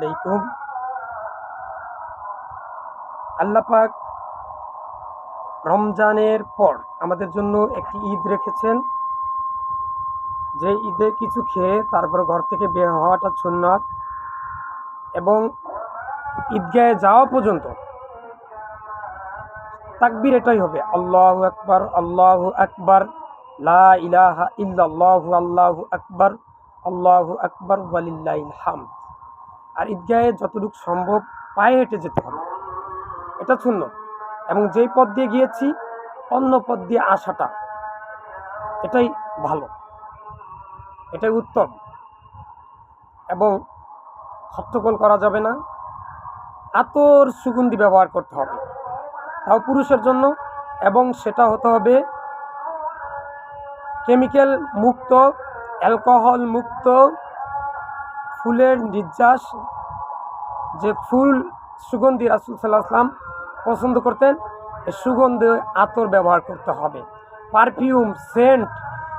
আলাইকুম। আল্লাহ পাক রমজানের পর আমাদের জন্য একটি ঈদ রেখেছেন। যে ঈদে কিছু খেয়ে তারপর ঘর থেকে বের হওয়াটা সুন্নাত এবং ঈদগাহে যাওয়া পর্যন্ত তাকবির এটাই হবে, আল্লাহ আকবর আল্লাহ আকবর, লা ইলাহা ইল্লাল্লাহু, আল্লাহু আকবার আল্লাহু আকবার, ওয়ালিল্লাহিল হামদ। আর ঈদগাহে যতটুকু সম্ভব পায়ে হেঁটে যেতে হবে। এটা শূন্য। এবং যেই পথ দিয়ে গিয়েছি, অন্য পথ দিয়ে আসাটা এটাই ভালো। এটাই উত্তম। এবং হট্টগোল করা যাবে না। আতর সুগন্ধি ব্যবহার করতে হবে। তাও পুরুষের জন্য। এবং সেটা হতে হবে কেমিক্যাল মুক্ত, অ্যালকোহল মুক্ত ফুলের নির্যাস যে ফুল সুগন্ধি রাসুল সাল্লাহ আসলাম পছন্দ করতেন এই সুগন্ধে আতর ব্যবহার করতে হবে। পারফিউম, সেন্ট,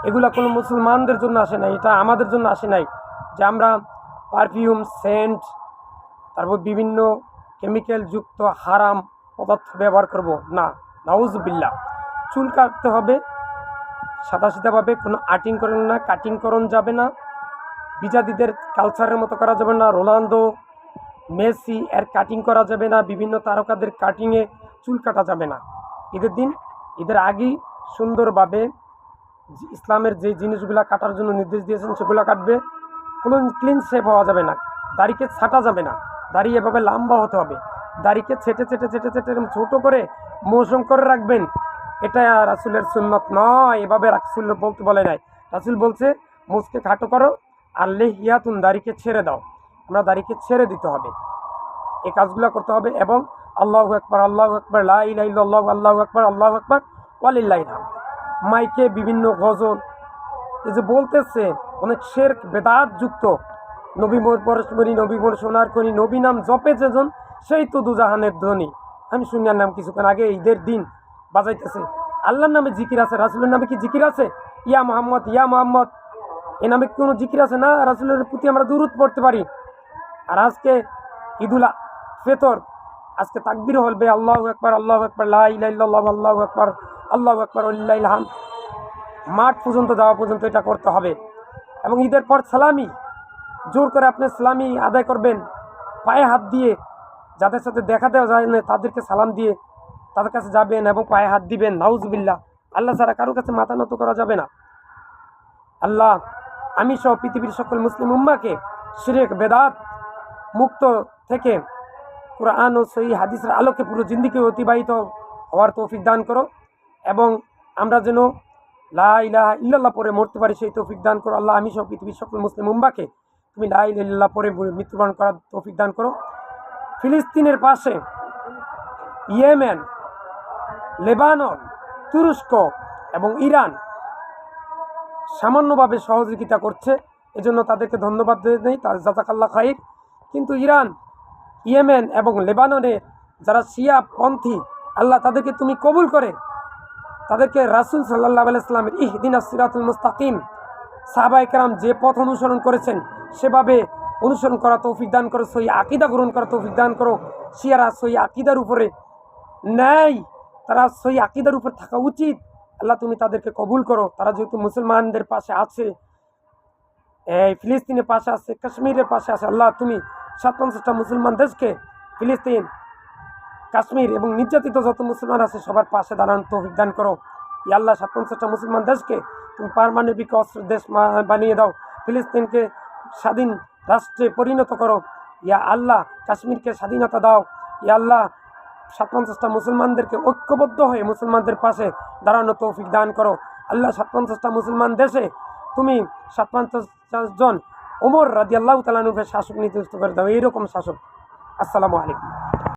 এগুলো কোনো মুসলমানদের জন্য আসে নাই, এটা আমাদের জন্য আসে নাই যে আমরা পারফিউম, সেন্ট, তারপর বিভিন্ন কেমিক্যাল যুক্ত হারাম পদার্থ ব্যবহার করব। না নাউজবিল্লা চুল কাটতে হবে সাদা সিধাভাবে কোনো আর্টিং করেন না, কাটিং করন যাবে না। বিজাদিদের কালচারের মতো করা যাবে না। রোনালদো, মেসি, এর কাটিং করা যাবে না। বিভিন্ন তারকাদের কাটিংয়ে চুল কাটা যাবে না। ঈদের দিন, ঈদের আগেই সুন্দরভাবে ইসলামের যে জিনিসগুলো কাটার জন্য নির্দেশ দিয়েছেন, সেগুলো কাটবে। কোনো ক্লিন শেপ হওয়া যাবে না। দাড়িকে ছাটা যাবে না। দাড়ি এভাবে লম্বা হতে হবে। দাড়িকে ছেটে ছেটে ছেটে ছেটে ছোটো করে মৌসুম করে রাখবেন। এটা রাসুলের সুন্নত নয়। এভাবে রাসুল বলতে বলে নাই। রাসুল বলছে, মুসকে খাটো করো আর লেহিয়াতুন, দাড়িকে ছেড়ে দাও। আমরা দাড়িকে ছেড়ে দিতে হবে। এই কাজগুলো করতে হবে এবং আল্লাহ একবার আল্লাহ একবার লাহ আল্লাহ একবার আল্লাহ একবার ওয়ালিল্লাহ মাইকে বিভিন্ন গজল। এই যে বলতেছে, অনেক শের বেদাত যুক্ত। নবী মোর নবী মোর সোনার করি নবী নাম জপে যেজন সেই তো দুজাহানের ধ্বনি আমি শুনিয়ার নাম কিছুক্ষণ আগে, ঈদের দিন বাজাইতেছে। আল্লাহর নামে জিকির আছে, রাসুলের নামে কি জিকির আছে? ইয়া মোহাম্মদ ইয়া মোহাম্মদ। এ নামে কোনো জিকির আছে না? রাসুলের প্রতি আমরা দূরত পড়তে পারি। আর আজকে ঈদুল ফেতর, আজকে তাকবির হলবে। আল্লাহ একবার আল্লাহ একবার লাহ আল্লাহ একবার আল্লাহ একবার হাম মাঠ পর্যন্ত, যাওয়া পর্যন্ত এটা করতে হবে। এবং ঈদের পর সালামি, জোর করে আপনি সালামি আদায় করবেন। পায়ে হাত দিয়ে, যাদের সাথে দেখা দেওয়া যায় না, তাদেরকে সালাম দিয়ে তাদের কাছে যাবেন এবং পায়ে হাত দিবেন। নাউজবিল্লা আল্লাহ ছাড়া কারোর কাছে মাথা নত করা যাবে না। আল্লাহ আমি সহ পৃথিবীর সকল মুসলিম উম্মাকে শিরেক, বেদাত মুক্ত থেকে কোরআন ও সহি হাদিসের আলোকে পুরো জিন্দিকে অতিবাহিত হওয়ার তৌফিক দান করো এবং আমরা যেন লা ইলাহা ইল্লাল্লাহ পরে মরতে পারি সেই তৌফিক দান করো। আল্লাহ, আমি সব পৃথিবীর সকল মুসলিম উম্মাকে তুমি লা ইল্লাল্লাহ পরে মৃত্যুবরণ করার তৌফিক দান করো। ফিলিস্তিনের পাশে ইয়েমেন, লেবানন, তুরস্ক এবং ইরান সামান্যভাবে সহযোগিতা করছে। এজন্য তাদেরকে ধন্যবাদ নেই তার জাজাকাল্লা খাইর। কিন্তু ইরান, ইয়েমেন এবং লেবাননে যারা শিয়া পন্থী, আল্লাহ তাদেরকে তুমি কবুল করে। তাদেরকে রাসুল সাল্লাহ আলাইসলামের ইহদিন সিরাতুল মুস্তাকিম। সাহাবা একরাম যে পথ অনুসরণ করেছেন, সেভাবে অনুসরণ করা তৌফিক দান করো সই আকিদা গ্রহণ করা তৌফিক দান করো। শিয়ারা সই আকিদার উপরে নেয় তারা সই আকিদার উপর থাকা উচিত। আল্লাহ তুমি তাদেরকে কবুল করো। তারা যেহেতু মুসলমানদের পাশে আছে, এই ফিলিস্তিনের পাশে আছে, কাশ্মীরের পাশে আছে, আল্লাহ তুমি সাত পঞ্চাশটা মুসলমান দেশকে, ফিলিস্তিন, কাশ্মীর এবং নির্যাতিত যত মুসলমান আছে, সবার পাশে দাঁড়ানো তৌফিক করো। ই আল্লাহ সাত পঞ্চাশটা মুসলমান দেশকে তুমি পারমাণবিক অস্ত্র দেশ বানিয়ে দাও, ফিলিস্তিনকে স্বাধীন রাষ্ট্রে পরিণত করো। ইয়া আল্লাহ কাশ্মীরকে স্বাধীনতা দাও। ইয়া আল্লাহ সাত পঞ্চাশটা মুসলমানদেরকে ঐক্যবদ্ধ হয়ে মুসলমানদের পাশে দাঁড়ানো তৌফিক দান করো। আল্লাহ সাত পঞ্চাশটা মুসলমান দেশে তুমি সাত পঞ্চাশ জন ওমর রাজি আল্লাহ তালানুফের শাসক নির্দিষ্ট করে দাও। এইরকম শাসক। আসসালামু আলাইকুম।